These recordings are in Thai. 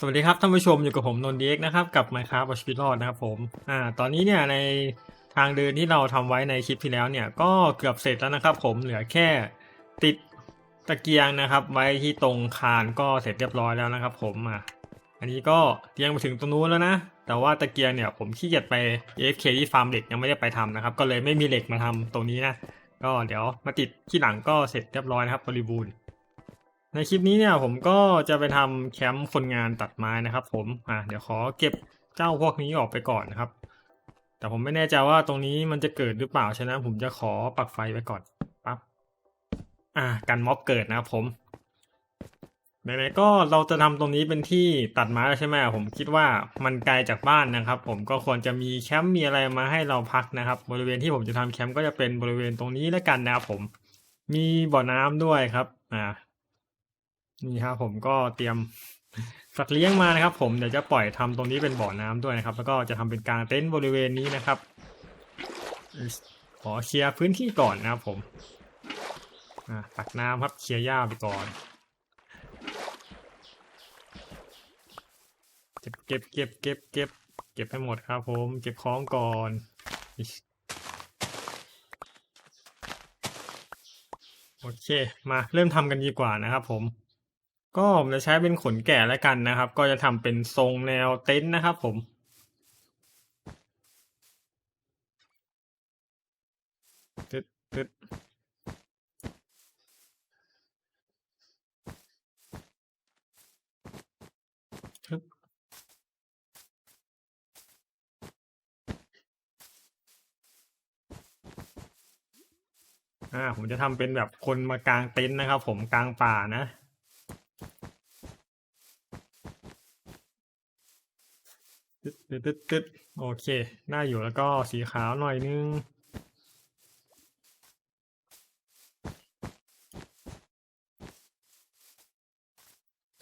สวัสดีครับท่านผู้ชมอยู่กับผมนนท์เด็กนะครับกับ Minecraft เอาชีวิตรอดนะครับผมอ่าตอนนี้เนี่ยในทางเดินที่เราทำไว้ในคลิปที่แล้วเนี่ยก็เกือบเสร็จแล้วนะครับ ผมเหลือแค่ติดตะเกียงนะครับ ไว้ที่ตรงคานก็เสร็จเรียบร้อยแล้วนะครับ ผมอะอันนี้ก็เตียมมาถึงตรงนู้นแล้วนะ แต่ว่าตะเกียงเนี่ยผมขี้เกียจไป AFK ที่ฟาร์มเหล็กยังไม่ได้ไปทำนะครับ ก็เลยไม่มีเหล็กมาทำตรงนี้นะก็เดี๋ยวมาติดที่หลังก็เสร็จเรียบร้อยนะครับบริบูรณ์ ในคลิปนี้เนี่ยผมก็จะไปทำแคมป์คนงานตัดไม้นะครับ ผมอะเดี๋ยวขอเก็บเจ้าพวกนี้ออกไปก่อนนะครับ แต่ผมไม่แน่ใจว่าตรงนี้มันจะเกิดหรือเปล่าฉะนั้นผมจะขอปักไฟไว้ก่อนปั๊บอะกันม็อบเกิดนะครับผมไหนๆก็เราจะทำตรงนี้เป็นที่ตัดไม้แล้วใช่ไหมผมคิดว่ามันไกลจากบ้านนะครับ ผมก็ควรจะมีแคมป์มีอะไรมาให้เราพักนะครับ บริเวณที่ผมจะทำแคมป์ก็จะเป็นบริเวณตรงนี้แล้วกันนะครับผม มีบ่อน้ำด้วยครับ อ่า นี่ครับผมก็เตรียมสัตว์เลี้ยงมานะครับ ผมเดี๋ยวจะปล่อยทำตรงนี้เป็นบ่อน้ำด้วยนะครับ แล้วก็จะทำเป็นกลางเต็นท์บริเวณนี้นะครับขอเคลียร์พื้นที่ก่อนนะครับ ผมตักน้ำครับเคลียร์หญ้าไปก่อน เก็บเก็บเก็บเก็บเก็บเก็บให้หมดครับ ผมเก็บของก่อนโอเค มาเริ่มทำกันดีกว่านะครับผม ก็ผมจะใช้เป็นขนแกะแล้วกันนะครับ ก็จะทำเป็นทรงแนวเต็นท์นะครับ ผมตึ๊ดตึ๊ดอ่าผมจะทำเป็นแบบคนมากลางเต็นท์นะครับ ผมกลางป่านะ ตึ๊ดตึ๊ดตึ๊ดตึ๊ดโอเค ได้อยู่แล้วก็สีขาวหน่อยนึง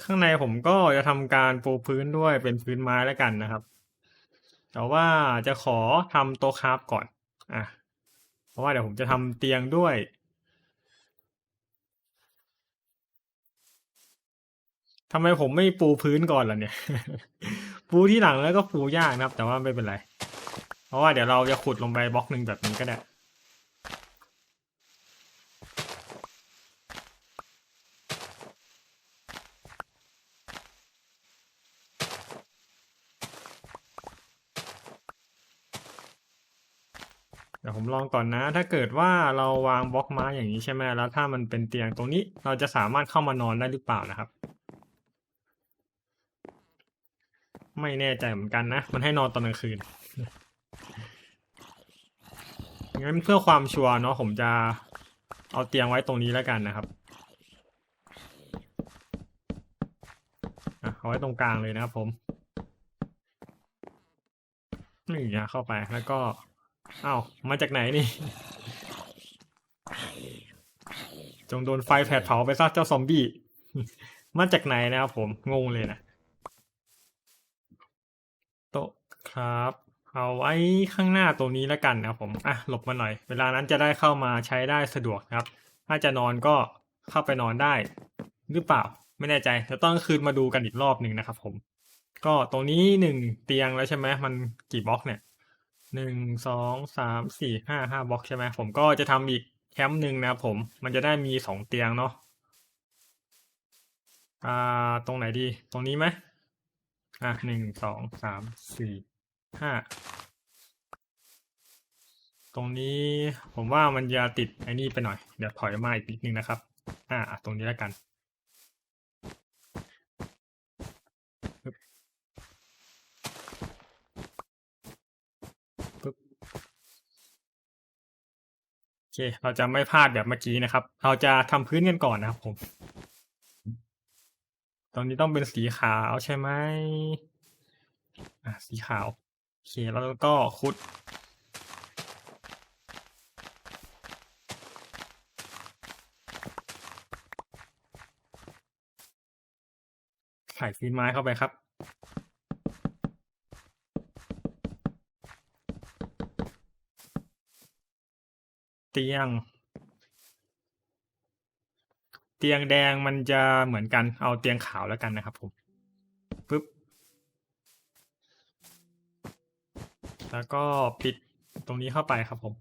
ข้างในผมก็จะทำการปูพื้นด้วยเป็นพื้นไม้แล้วกันนะครับ แต่ว่าจะขอทำโต๊ะคราฟก่อน อะ เพราะว่าเดี๋ยวผมจะทำเตียงด้วยทำไมผมไม่ปูพื้นก่อนล่ะเนี่ย ปูที่หลังแล้วก็ปูยากนะครับ แต่ว่าไม่เป็นไร เพราะว่าเดี๋ยวเราจะขุดลงไปบล็อกหนึ่งแบบนี้ก็ได้เดี๋ยวผมลองก่อนนะ ถ้าเกิดว่าเราวางบล็อกไม้อย่างนี้ใช่ไหมแล้วถ้ามันเป็นเตียงตรงนี้ เราจะสามารถเข้ามานอนได้หรือเปล่านะครับ ไม่แน่ใจเหมือนกันนะ มันให้นอนตอนกลางคืน งั้นเพื่อความชัวร์เนาะผมจะเอาเตียงไว้ตรงนี้แล้วกันนะครับเอาไว้ตรงกลางเลยนะครับผมนี่นะเข้าไปแล้วก็อ้าวมาจากไหนนี่ จงโดนไฟแผดเผาไปซะเจ้าซอมบี้ มาจากไหนนะครับผมงงเลยนะ โต๊ะครับ เอาไว้ข้างหน้าตรงนี้แล้วกันนะครับผมอะหลบมาหน่อย เวลานั้นจะได้เข้ามาใช้ได้สะดวกนะครับ ถ้าจะนอนก็เข้าไปนอนได้ หรือเปล่า ไม่แน่ใจเดี๋ยวต้องคืนมาดูกันอีกรอบหนึ่งนะครับ ผม ก็ตรงนี้หนึ่งเตียงแล้วใช่ไหมมันกี่บล็อกเนี่ยหนึ่งสองสามสี่ห้าห้าบล็อกใช่ไหมผมก็จะทำอีกแคมป์หนึ่งนะผม มันจะได้มีสองเตียงเนาะอ่าตรงไหนดี ตรงนี้ไหม อะหนึ่งสองสามสี่ห้าตรงนี้ผมว่ามันจะติดไอ้นี่ไปหน่อย เดี๋ยวถอยมาอีกนิดนึงนะครับ อ่าตรงนี้แล้วกัน โอเค เราจะไม่พลาดแบบเมื่อกี้นะครับ เราจะทำพื้นกันก่อนนะครับผม ตอนนี้ต้องเป็นสีขาวใช่ไหมอะสีขาว โอเค แล้วก็คุด ใส่ฟีนไม้เข้าไปครับเตียง เตียงแดงมันจะเหมือนกัน เอาเตียงขาวแล้วกันนะครับผมปึ๊บ แล้วก็ปิดตรงนี้เข้าไปครับผม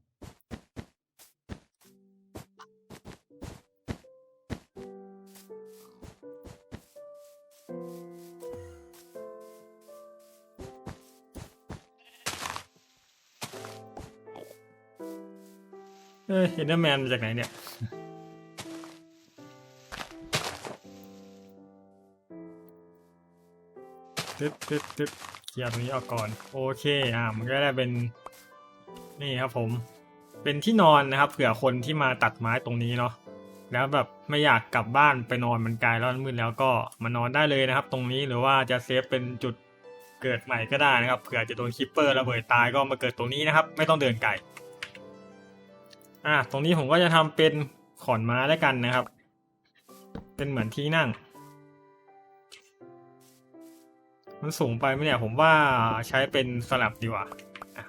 เอ้ยเฮนเดอร์แมนมาจากไหนเนี่ย ตึ๊ดตึ๊ดตึ๊ดเคลียร์ตรงนี้ออกก่อน โอเคอ่ามันก็ได้เป็น นี่ครับผม เป็นที่นอนนะครับ เผื่อคนที่มาตัดไม้ตรงนี้เนาะแล้วแบบไม่อยากกลับบ้านไปนอนมันไกลแล้วมันมืดแล้วก็มานอนได้เลยนะครับ ตรงนี้หรือว่าจะเซฟเป็นจุดเกิดใหม่ก็ได้นะครับเผื่อจะโดนคิปเปอร์ระเบิดตายก็มาเกิดตรงนี้นะครับ ไม่ต้องเดินไกลอะตรงนี้ผมก็จะทำเป็นขอนไม้แล้วกันนะครับ เป็นเหมือนที่นั่ง มันสูงไปไหมเนี่ย ผมว่าใช้เป็นสลับดีกว่า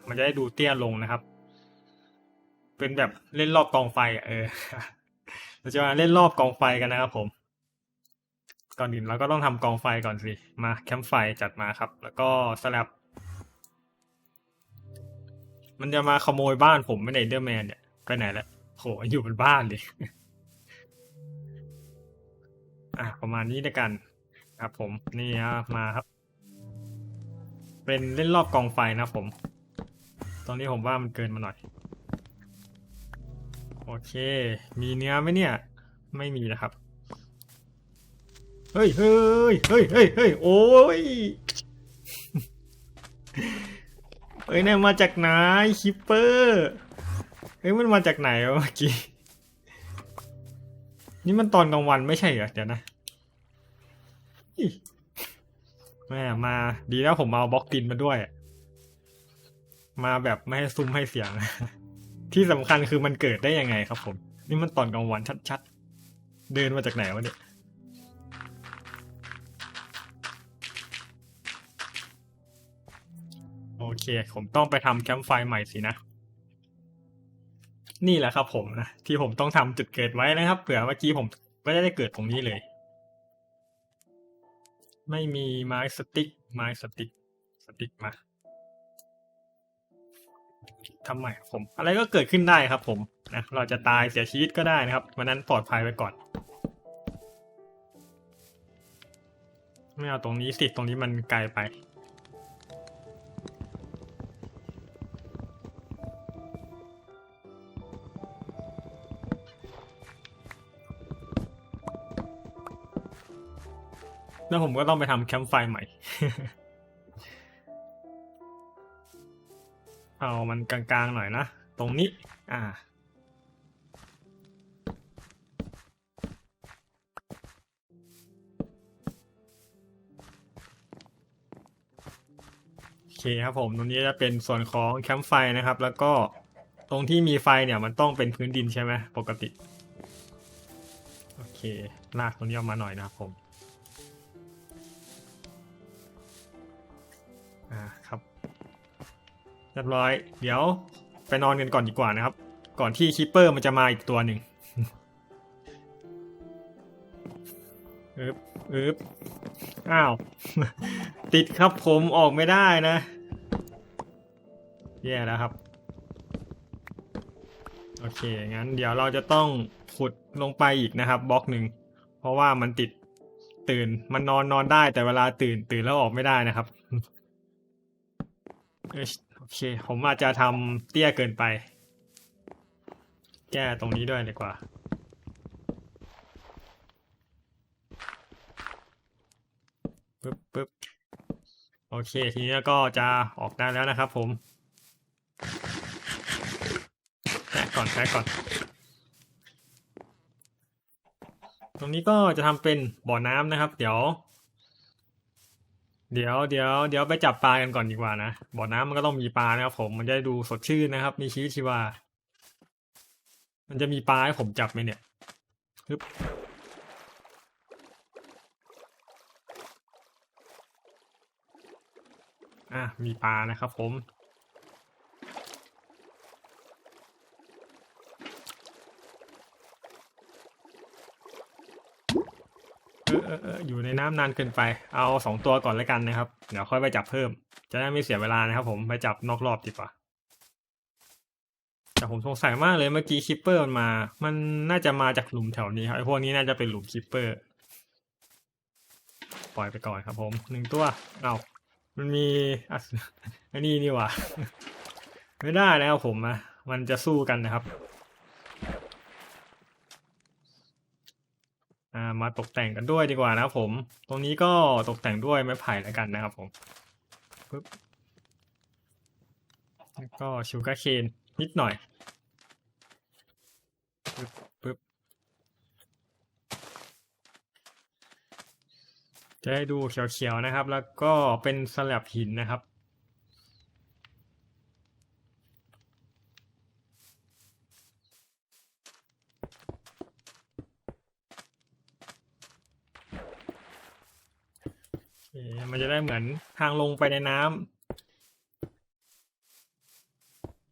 มันจะได้ดูเตี้ยลงนะครับ เป็นแบบเล่นรอบกองไฟอะเออเราจะมาเล่นรอบกองไฟกันนะครับผม ก่อนอื่นเราก็ต้องทำกองไฟก่อนสิ มาแคมป์ไฟจัดมาครับ แล้วก็สลับ มันจะมาขโมยบ้านผมไม่ในเดอร์แมนเนี่ยไปไหนแล้วโหอยู่บนบ้านเลยอะประมาณนี้ด้วยกัน ครับผมนี่ฮะมาครับ เป็นเล่นรอบกองไฟนะผม ตอนนี้ผมว่ามันเกินมาหน่อย โอเค มีเนื้อไหมเนี่ย ไม่มีนะครับ เฮ้ยเฮ้ยเฮ้ยเฮ้ยเฮ้ยโอ้ยเอ้ยเนี่ยมาจากไหนคิปเปอร์เฮ้ยมันมาจากไหนวะเมื่อกี้ นี่มันตอนกลางวันไม่ใช่เหรอเดี๋ยวนะ แม่มา ดีแล้วผมเอาบล็อกดินมาด้วย มาแบบไม่ให้ซุ้มให้เสียง ที่สำคัญคือมันเกิดได้ยังไงครับผม นี่มันตอนกลางวันชัดๆ เดินมาจากไหนวะเนี่ยโอเค ผมต้องไปทำแคมป์ไฟใหม่สินะ นี่แหละครับผมนะ ที่ผมต้องทำจุดเกิดไว้นะครับ เผื่อเมื่อกี้ผมไม่ได้เกิดตรงนี้เลย ไม่มีไม้สติ๊ก ไม้สติ๊ก สติ๊กมาทำใหม่ผม อะไรก็เกิดขึ้นได้ครับ ผมนะเราจะตายเสียชีวิตก็ได้นะครับวันนั้นปลอดภัยไปก่อน ไม่เอาตรงนี้สิตรงนี้มันไกลไป แล้วผมก็ต้องไปทำแคมป์ไฟใหม่ เอามันกลางๆหน่อยนะ ตรงนี้ อ่า โอเคครับผม ตรงนี้จะเป็นส่วนของแคมป์ไฟนะครับ แล้วก็ตรงที่มีไฟเนี่ยมันต้องเป็นพื้นดินใช่ไหมปกติ โอเค ลากตรงนี้ออกมาหน่อยนะครับผม อ่าครับเรียบร้อย เดี๋ยวไปนอนกันก่อนดีกว่านะครับ ก่อนที่คิปเปอร์มันจะมาอีกตัวหนึ่งอึบอึบอ้าว ติดครับผมออกไม่ได้นะแย่แล้วครับ โอเค งั้นเดี๋ยวเราจะต้องขุดลงไปอีกนะครับบล็อกหนึ่ง เพราะว่ามันติดตื่น มันนอนนอนได้แต่เวลาตื่นตื่นแล้วออกไม่ได้นะครับ โอเค ผมอาจจะทำเตี้ยเกินไป แก้ตรงนี้ด้วยดีกว่า ปึ๊บปึ๊บโอเค ทีนี้ก็จะออกได้แล้วนะครับผมแปะก่อนแปะก่อน ตรงนี้ก็จะทำเป็นบ่อน้ำนะครับ เดี๋ยว เดี๋ยวเดี๋ยวเดี๋ยวไปจับปลากันก่อนดีกว่านะบ่อน้ำมันก็ต้องมีปลานะครับผมมันจะได้ดูสดชื่นนะครับ มีชีวิตชีวา มันจะมีปลาให้ผมจับไหมเนี่ยฮึบอะมีปลานะครับผม อยู่ในน้ำนานเกินไป เอาสองตัวก่อนแล้วกันนะครับ เดี๋ยวค่อยไปจับเพิ่ม จะได้ไม่เสียเวลานะครับผมไปจับนอกรอบดีกว่า แต่ผมสงสัยมากเลยเมื่อกี้คิปเปอร์มันมา มันน่าจะมาจากหลุมแถวนี้ครับไอพวกนี้น่าจะเป็นหลุมคิปเปอร์ ปล่อยไปก่อนครับผมหนึ่งตัว เอามันมีอะอันนี้นี่ว่าไม่ได้นะครับผมอะมันจะสู้กันนะครับ อ่า มาตกแต่งกันด้วยดีกว่านะครับผม ตรงนี้ก็ตกแต่งด้วยไม้ไผ่แล้วกันนะครับผมปึ๊บแล้วก็ชูการ์เคนนิดหน่อยปึ๊บปึ๊บจะให้ดูเขียวๆนะครับ แล้วก็เป็นสลับหินนะครับ โอเคมันจะ ได้เหมือนทางลงไปในน้ำ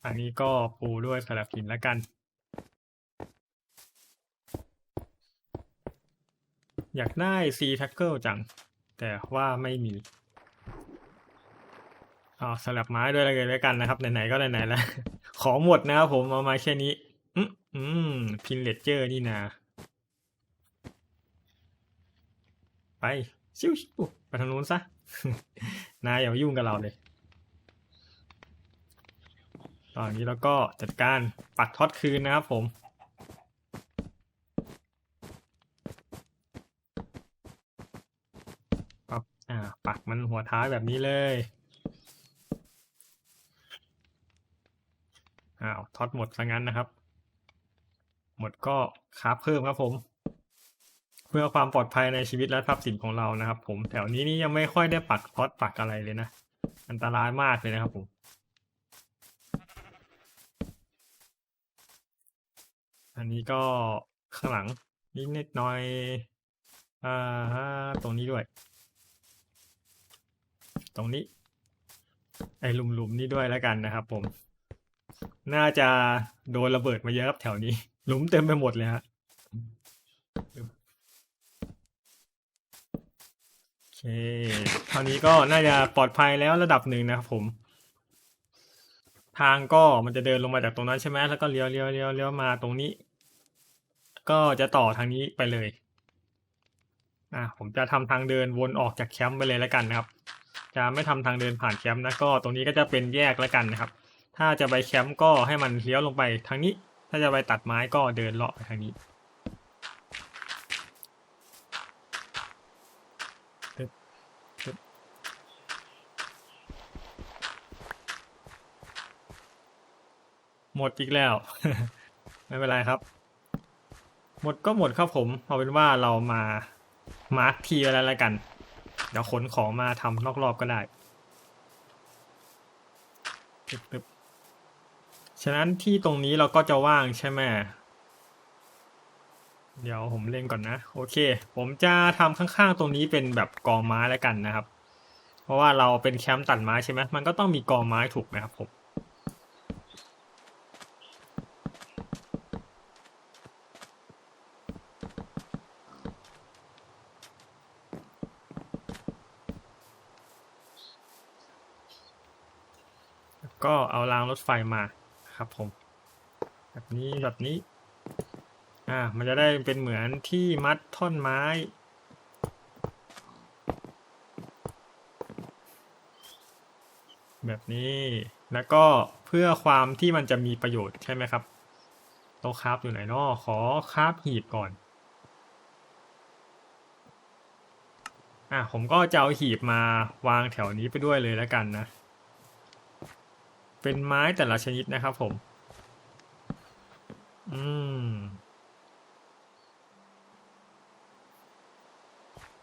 อันนี้ก็ปูด้วยสลับหินแล้วกัน อยากได้ซีทักเกิลจัง แต่ว่าไม่มีเอาสลับไม้ด้วยเลยแล้วกันนะครับ ไหนๆก็ไหนๆแล้ว ขอหมดนะครับผมเอามาแค่นี้ อืมอืมพินเลเจอร์นี่นาไป ชิวๆไปทางนู้นซะ นายอย่ามายุ่งกับเราเลยตอนนี้เราก็จัดการปักท็อตคืนนะครับผม ปักอ่า ปักมันหัวท้ายแบบนี้เลยอ้าวท็อตหมดซะงั้นนะครับ หมดก็คาฟเพิ่มครับผม พื่อความปลอดภัยในชีวิตและทรัพย์สินของเรานะครับ ผมแถวนี้นี่ยังไม่ค่อยได้ปักท็อตปักอะไรเลยนะ อันตรายมากเลยนะครับผมอันนี้ก็ข้างหลังนิดนิดหน่อยอ่าตรงนี้ด้วย ตรงนี้ ไอ้หลุมๆนี่ด้วยแล้วกันนะครับ ผม น่าจะโดนระเบิดมาเยอะครับแถวนี้ หลุมเต็มไปหมดเลยฮะ เคเท่านี้ก็น่าจะปลอดภัยแล้วระดับหนึ่งนะครับผม ทางก็มันจะเดินลงมาจากตรงนั้นใช่ไหมแล้วก็เลี้ยวเลี้ยวเลี้ยวเลี้ยวมาตรงนี้ ก็จะต่อทางนี้ไปเลย อะผมจะทำทางเดินวนออกจากแคมป์ไปเลยแล้วกันนะครับ จะไม่ทำทางเดินผ่านแคมป์นะก็ตรงนี้ก็จะเป็นแยกแล้วกันนะครับ ถ้าจะไปแคมป์ก็ให้มันเลี้ยวลงไปทางนี้ ถ้าจะไปตัดไม้ก็เดินเลาะไปทางนี้ปึ๊บปึ๊บ หมดอีกแล้ว ไม่เป็นไรครับ หมดก็หมดครับผมเอาเป็นว่าเรามามาร์คทีไว้แล้วแล้วกัน เดี๋ยวขนของมาทำนอกรอบก็ได้ปึ๊บปึ๊บฉะนั้นที่ตรงนี้เราก็จะว่างใช่ไหมเดี๋ยวผมเล่นก่อนนะ โอเค ผมจะทำข้างๆตรงนี้เป็นแบบกองไม้แล้วกันนะครับ เพราะว่าเราเป็นแคมป์ตัดไม้ใช่ไหมมันก็ต้องมีกองไม้ถูกไหมครับผม แล้วก็เอา รางรถไฟมาครับผม แบบนี้แบบนี้ อ่า มันจะได้เป็นเหมือนที่มัดท่อนไม้ แบบนี้แล้วก็เพื่อความที่มันจะมีประโยชน์ใช่ไหมครับโต๊ะคราฟอยู่ไหนเนาะขอคราฟหีบก่อน อะผมก็จะเอาหีบมาวางแถวนี้ไปด้วยเลยแล้วกันนะ เป็นไม้แต่ละชนิดนะครับผม อืม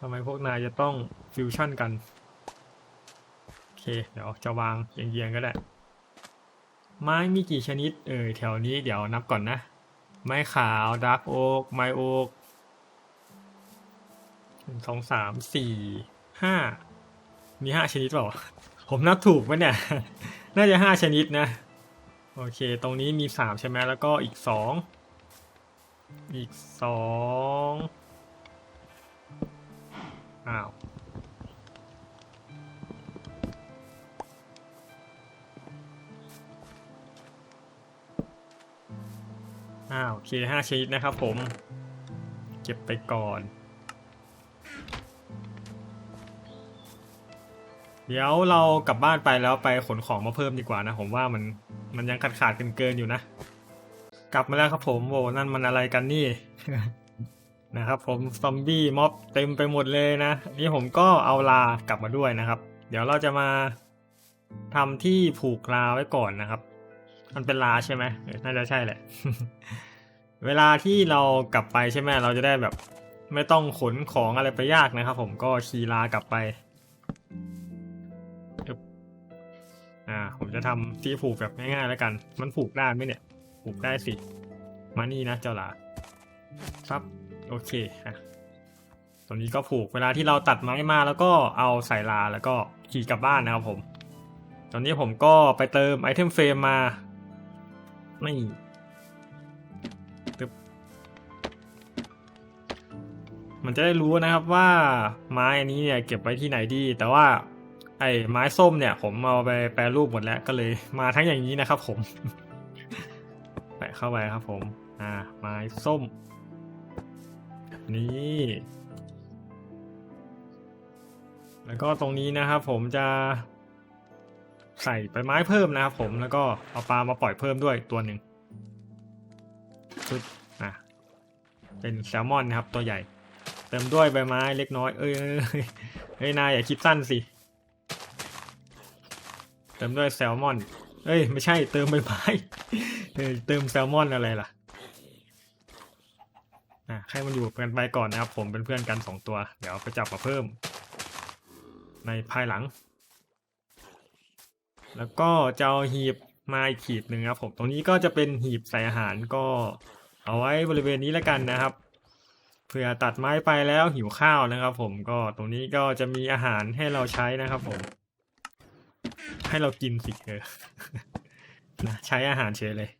ทำไมพวกนายจะต้องฟิวชั่นกัน โอเค เดี๋ยวจะวางเยียงๆก็ได้ ไม้มีกี่ชนิด เออแถวนี้เดี๋ยวนับก่อนนะ ไม้ขาวดาร์กโอ๊กไม้โอ๊กหนึ่งสองสามสี่ห้ามีห้าชนิดเปล่า ผมนับถูกปะเนี่ย น่าจะห้าชนิดนะ โอเค ตรงนี้มีสามใช่ไหมแล้วก็อีกสองอีกสองอ้าวอ้าวโอเคห้าชนิดนะครับผม เก็บไปก่อน เดี๋ยวเรากลับบ้านไปแล้วไปขนของมาเพิ่มดีกว่านะ ผมว่ามันมันยังขาดขาดเกินเกินๆอยู่นะ กลับมาแล้วครับผมโว้นั่นมันอะไรกันนี่นะครับ ผมซอมบี้ม็อบเต็มไปหมดเลยนะนี่ผมก็เอาลากลับมาด้วยนะครับ เดี๋ยวเราจะมาทำที่ผูกลาไว้ก่อนนะครับ มันเป็นลาใช่ไหมน่าจะใช่แหละ เวลาที่เรากลับไปใช่ไหมเราจะได้แบบ ไม่ต้องขนของอะไรไปยากนะครับ ผมก็ขี่ลากลับไป อ่า ผมจะทำที่ผูกแบบง่ายๆแล้วกัน มันผูกได้ไหมเนี่ย ผูกได้สิ มานี่นะเจ้าหลาครับโอเคอะตรงนี้ก็ผูกเวลาที่เราตัดไม้มาแล้วก็เอาใส่ลาแล้วก็ขี่กลับบ้านนะครับผมตอนนี้ผมก็ไปเติมไอเทมเฟรมมาไม่ตึบมันจะได้รู้นะครับว่าไม้อันนี้เนี่ยเก็บไว้ที่ไหนดี แต่ว่า ไอ้ไม้ส้มเนี่ย ผมเอาไปแปรรูปหมดแล้วก็เลยมาทั้งอย่างนี้นะครับ ผมแปะเข้าไปครับผม อ่า ไม้ส้ม นี่ แล้วก็ตรงนี้นะครับ ผมจะใส่ใบไม้เพิ่มนะครับผมแล้วก็เอาปลามาปล่อยเพิ่มด้วยตัวหนึ่งชุดอะเป็นแซลมอนนะครับตัวใหญ่ เติมด้วยใบไม้เล็กน้อย เอ้ยเอ้ยนายอย่าคิดสั้นสิ ติมด้วยแซลมอน เอ้ย ไม่ใช่เติมใบไม้เติมแซลมอนอะไรล่ะอะให้มันอยู่กันไปก่อนนะครับ ผมเป็นเพื่อนกันสองตัว เดี๋ยวไปจับมาเพิ่ม ในภายหลัง แล้วก็จะเอาหีบมาอีกขีดหนึ่งครับผมตรงนี้ก็จะเป็นหีบใส่อาหารก็เอาไว้บริเวณนี้แล้วกันนะครับเผื่อตัดไม้ไปแล้วหิวข้าวนะครับ ผมก็ตรงนี้ก็จะมีอาหารให้เราใช้นะครับผม ให้เรากินสิเออนะใช้อาหารเฉยเลย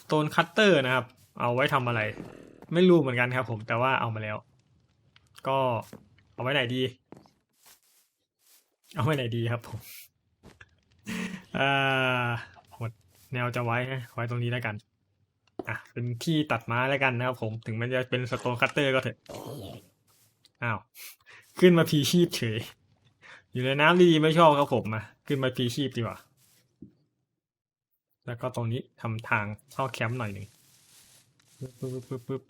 Stone Cutter นะครับ เอาไว้ทำอะไร ไม่รู้เหมือนกันครับผมแต่ว่าเอามาแล้ว ก็เอาไว้ไหนดี เอาไว้ไหนดีครับผมอ่าหมดแนวจะไว้ฮะไว้ตรงนี้แล้วกันอะเป็นที่ตัดไม้แล้วกันนะครับผมถึงมันจะเป็นสโตนคัตเตอร์ก็เถอะ อ้าว ขึ้นมาพีชีพเฉย อยู่ในน้ำดีๆไม่ชอบครับผมมาขึ้นมาพีชีพดีกว่า แล้วก็ตรงนี้ทำทางเข้าแคมป์หน่อยหนึ่งปึ๊บปึ๊บปึ๊บปึ๊บ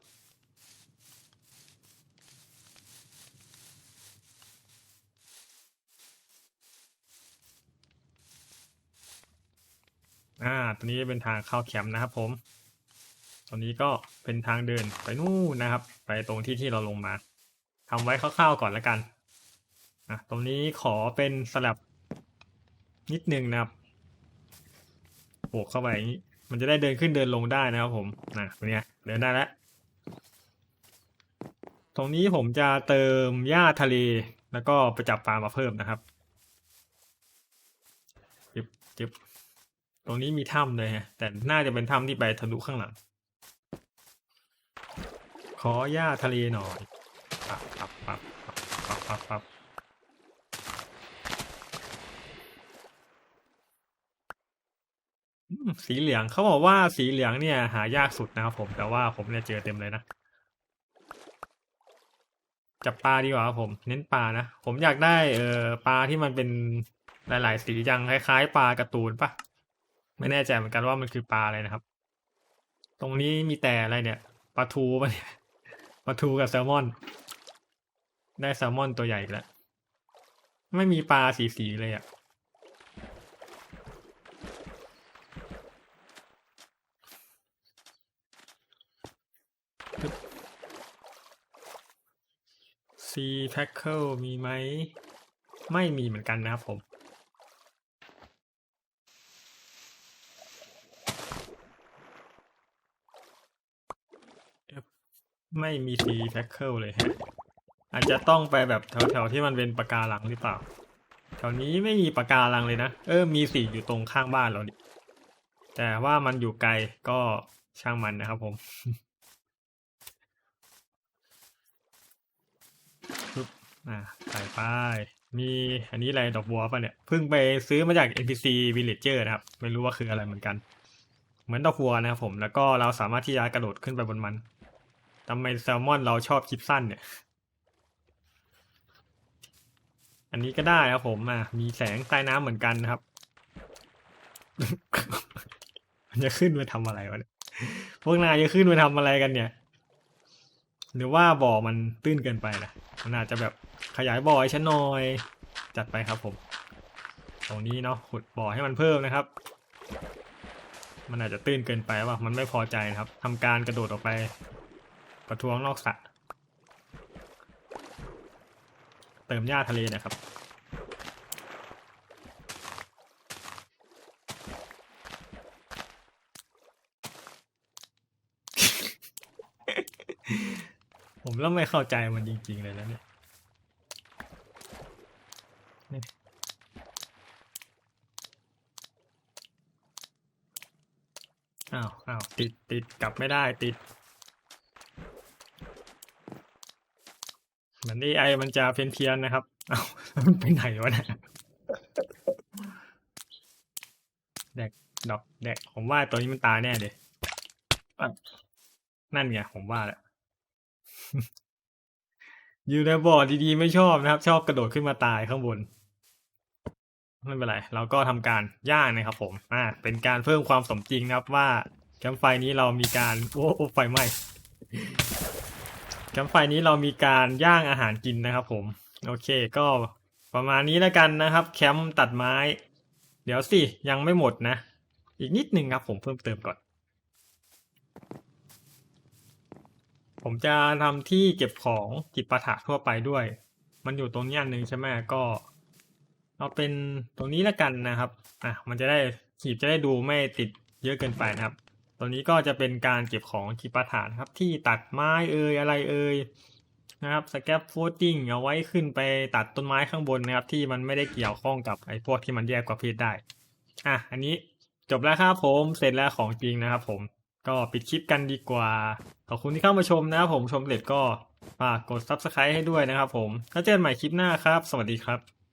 อ่าตัวนี้เป็นทางเข้าแคมป์นะครับผมตรงนี้ก็เป็นทางเดินไปนู่นนะครับ ไปตรงที่ที่เราลงมาทำไว้คร่าวๆก่อนแล้วกัน อะตรงนี้ขอเป็นสลับนิดนึงนะครับโบกเข้าไปอย่างนี้ มันจะได้เดินขึ้นเดินลงได้นะครับผมนะตรงนี้เดินได้แล้ว ตรงนี้ผมจะเติมหญ้าทะเลแล้วก็ไปจับปลามาเพิ่มนะครับจึบจึบตรงนี้มีถ้ำเลยฮะ แต่น่าจะเป็นถ้ำที่ไปทะลุข้างหลัง ขอหญ้าทะเลหน่อยปับปับปับปับปับปับปับอืม สีเหลืองเขาบอกว่าสีเหลืองเนี่ยหายากสุดนะครับผมแต่ว่าผมเนี่ยเจอเต็มเลยนะจับปลาดีกว่าครับผม เน้นปลานะผมอยากได้เออปลาที่มันเป็นหลาย ๆ สีจังคล้าย ๆ ปลาการ์ตูนปะไม่แน่ใจเหมือนกันว่ามันคือปลาอะไรนะครับ ตรงนี้มีแต่อะไรเนี่ยปลาทูปะเนี่ยปลาทูกับแซลมอน ได้แซลมอนตัวใหญ่แล้วไม่มีปลาสีสีๆเลยอะ่ะ ซีแท็กเกิลมีไหม ไม่มีเหมือนกันนะครับผม ไม่มีซีแท็กเกิลเลยฮะ อาจจะต้องไปแบบแถวๆที่มันเป็นปะการังหรือเปล่า แถวนี้ไม่มีปะการังเลยนะ เออ มีสีอยู่ตรงข้างบ้านเราดิแต่ว่ามันอยู่ไกลก็ช่างมันนะครับผม ปึ๊บ อ่าใส่ไปมีอันนี้อะไรดอกบัวป่ะเนี่ยเพิ่งไปซื้อมาจาก NPC Villager นะครับ ไม่รู้ว่าคืออะไรเหมือนกัน เหมือนดอกบัวนะครับผมแล้วก็เราสามารถที่จะกระโดดขึ้นไปบนมันทำไมแซลมอนเราชอบคลิปสั้นเนี่ย อันนี้ก็ได้ครับผมอะมีแสงใต้น้ำเหมือนกันนะครับ มันจะขึ้นมาทำอะไรวะเนี่ยพวกนายจะขึ้นมาทำอะไรกันเนี่ย หรือว่าบ่อมันตื้นเกินไปนะมันอาจจะแบบขยายบ่อให้ฉันหน่อย จัดไปครับผม ตรงนี้เนาะขุดบ่อให้มันเพิ่มนะครับ มันอาจจะตื้นเกินไปว่ามันไม่พอใจนะครับทำการกระโดดออกไป ประท้วงนอกสระเติมหญ้าทะเลนะครับ ผมเริ่มไม่เข้าใจมันจริง ๆ เลยแล้วเนี่ยอ้าวอ้าวติดติดกลับไม่ได้ติดเหมือนไอมันจะเพี้ยนเพียนนะครับ เอามันไปไหนวะเนี่ยแดกดอกแดกผมว่าตัวนี้มันตายแน่เลยนั่นไงผมว่าแหละ อยู่ในบ่อดีๆไม่ชอบนะครับ ชอบกระโดดขึ้นมาตายข้างบน ไม่เป็นไร เราก็ทำการย่างนะครับผม อ่า เป็นการเพิ่มความสมจริงนะครับว่าแคมป์ไฟนี้เรามีการโอ้โอไฟไหม้แคมป์ไฟนี้เรามีการย่างอาหารกินนะครับผม โอเคก็ประมาณนี้แล้วกันนะครับ แคมป์ตัดไม้ เดี๋ยวสิ ยังไม่หมดนะ อีกนิดนึงครับผมเพิ่มเติมก่อน ผมจะทำที่เก็บของจิปาถะทั่วไปด้วย มันอยู่ตรงนี้อันหนึ่งใช่ไหมก็ เอาเป็นตรงนี้แล้วกันนะครับอะมันจะได้หีบจะได้ดูไม่ติดเยอะเกินไปนะครับ ตรงนี้ก็จะเป็นการเก็บของจิปาถะนะครับ ที่ตัดไม้เอ่ยอะไรเอ่ยนะครับสแกปโฟติ้งเอาไว้ขึ้นไปตัดต้นไม้ข้างบนนะครับ ที่มันไม่ได้เกี่ยวข้องกับไอ้พวกที่มันแยกประเภทได้ อะ อันนี้จบแล้วครับผม เสร็จแล้วของจริงนะครับผม ก็ปิดคลิปกันดีกว่า ขอบคุณที่เข้ามาชมนะครับผมชมเสร็จก็ฝากกด subscribe ให้ด้วยนะครับผม แล้วเจอกันใหม่คลิปหน้าครับ สวัสดีครับ